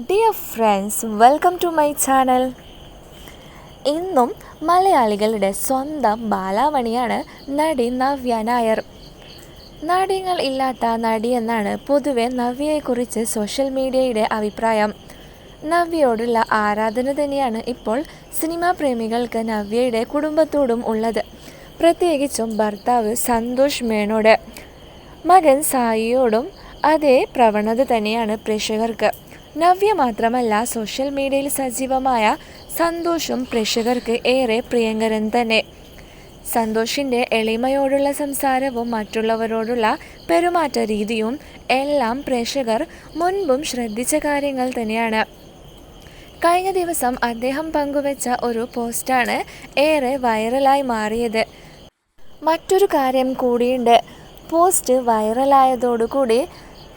Dear friends welcome to my channel ഇന്നും മലയാളികളുടെ സ്വന്തം ബാലാവണിയാണ് നടി നവ്യ നായർ. നടികൾ ഇല്ലാത്ത നടി എന്നാണ് പൊതുവെ നവ്യയെക്കുറിച്ച് സോഷ്യൽ മീഡിയയുടെ അഭിപ്രായം. നവ്യയോടുള്ള ആരാധന തന്നെയാണ് ഇപ്പോൾ സിനിമാ പ്രേമികൾക്ക് നവ്യയുടെ കുടുംബത്തോടും ഉള്ളത്. പ്രത്യേകിച്ചും ഭർത്താവ് സന്തോഷ് മേനോട്. മകൻ സായിയോടും അതേ പ്രവണത തന്നെയാണ് പ്രേക്ഷകർക്ക്. നവ്യ മാത്രമല്ല സോഷ്യൽ മീഡിയയിൽ സജീവമായ സന്തോഷും പ്രേക്ഷകർക്ക് ഏറെ പ്രിയങ്കരൻ തന്നെ. സന്തോഷിന്റെ എളിമയോടുള്ള സംസാരവും മറ്റുള്ളവരോടുള്ള പെരുമാറ്റ രീതിയും എല്ലാം പ്രേക്ഷകർ മുൻപും ശ്രദ്ധിച്ച കാര്യങ്ങൾ തന്നെയാണ്. കഴിഞ്ഞ ദിവസം അദ്ദേഹം പങ്കുവച്ച ഒരു പോസ്റ്റാണ് ഏറെ വൈറലായി മാറിയത്. മറ്റൊരു കാര്യം കൂടിയുണ്ട്. പോസ്റ്റ് വൈറലായതോടുകൂടി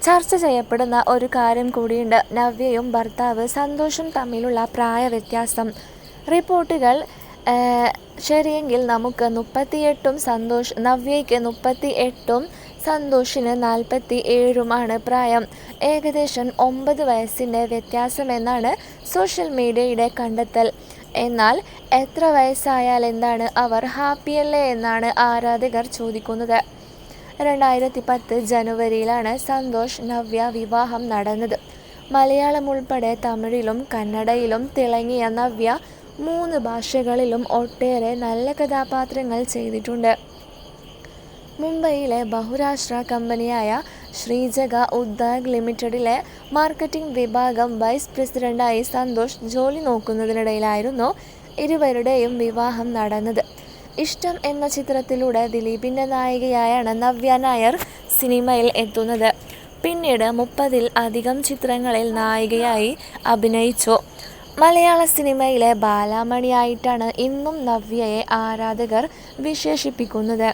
ചർച്ച ചെയ്യപ്പെടുന്ന ഒരു കാര്യം കൂടിയുണ്ട്. നവ്യയും ഭർത്താവ് സന്തോഷും തമ്മിലുള്ള പ്രായ വ്യത്യാസം റിപ്പോർട്ടുകൾ ശരിയെങ്കിൽ നമുക്ക് മുപ്പത്തിയെട്ടും സന്തോഷ് നവ്യയ്ക്ക് മുപ്പത്തി എട്ടും സന്തോഷിന് നാൽപ്പത്തി ഏഴുമാണ് പ്രായം. ഏകദേശം ഒമ്പത് വയസ്സിന്റെ വ്യത്യാസമെന്നാണ് സോഷ്യൽ മീഡിയയുടെ കണ്ടെത്തൽ. എന്നാൽ എത്ര വയസ്സായാൽ എന്താണ് അവർ ഹാപ്പിയല്ലേ എന്നാണ് ആരാധകർ ചോദിക്കുന്നത്. രണ്ടായിരത്തി പത്ത് ജനുവരിയിലാണ് സന്തോഷ് നവ്യ വിവാഹം നടന്നത്. മലയാളം ഉൾപ്പെടെ തമിഴിലും കന്നഡയിലും തിളങ്ങിയ നവ്യ മൂന്ന് ഭാഷകളിലും ഒട്ടേറെ നല്ല കഥാപാത്രങ്ങൾ ചെയ്തിട്ടുണ്ട്. മുംബൈയിലെ ബഹുരാഷ്ട്ര കമ്പനിയായ ശ്രീജഗ ഉദ്ദാഗ് ലിമിറ്റഡിലെ മാർക്കറ്റിംഗ് വിഭാഗം വൈസ് പ്രസിഡന്റായി സന്തോഷ് ജോലി നോക്കുന്നതിനിടയിലായിരുന്നു ഇരുവരുടെയും വിവാഹം നടന്നത്. ഇഷ്ടം എന്ന ചിത്രത്തിലൂടെ ദിലീപിന്റെ നായികയായാണ് നവ്യ നായർ സിനിമയിൽ എത്തുന്നത്. പിന്നീട് മുപ്പതിൽ അധികം ചിത്രങ്ങളിൽ നായികയായി അഭിനയിച്ചു. മലയാള സിനിമയിലെ ബാലാമണിയായിട്ടാണ് ഇന്നും നവ്യയെ ആരാധകർ വിശേഷിപ്പിക്കുന്നത്.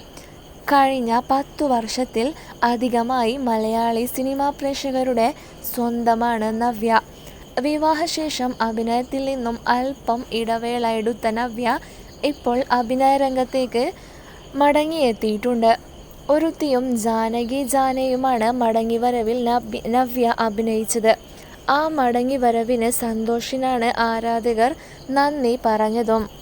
കഴിഞ്ഞ പത്തു വർഷത്തിൽ അധികമായി മലയാളി സിനിമാ പ്രേക്ഷകരുടെ സ്വന്തമാണ് നവ്യ. വിവാഹശേഷം അഭിനയത്തിൽ നിന്നും അല്പം ഇടവേള എടുത്ത നവ്യ ഇപ്പോൾ അഭിനയ രംഗത്തേക്ക് മടങ്ങിയെത്തിയിട്ടുണ്ട്. ഒരുത്തിയും ജാനകി ജാനയുമാണ് മടങ്ങിവരവിൽ നവ്യ നവ്യ അഭിനയിച്ചത്. ആ മടങ്ങി വരവിന് സന്തോഷിനാണ് ആരാധകർ നന്ദി പറഞ്ഞതും.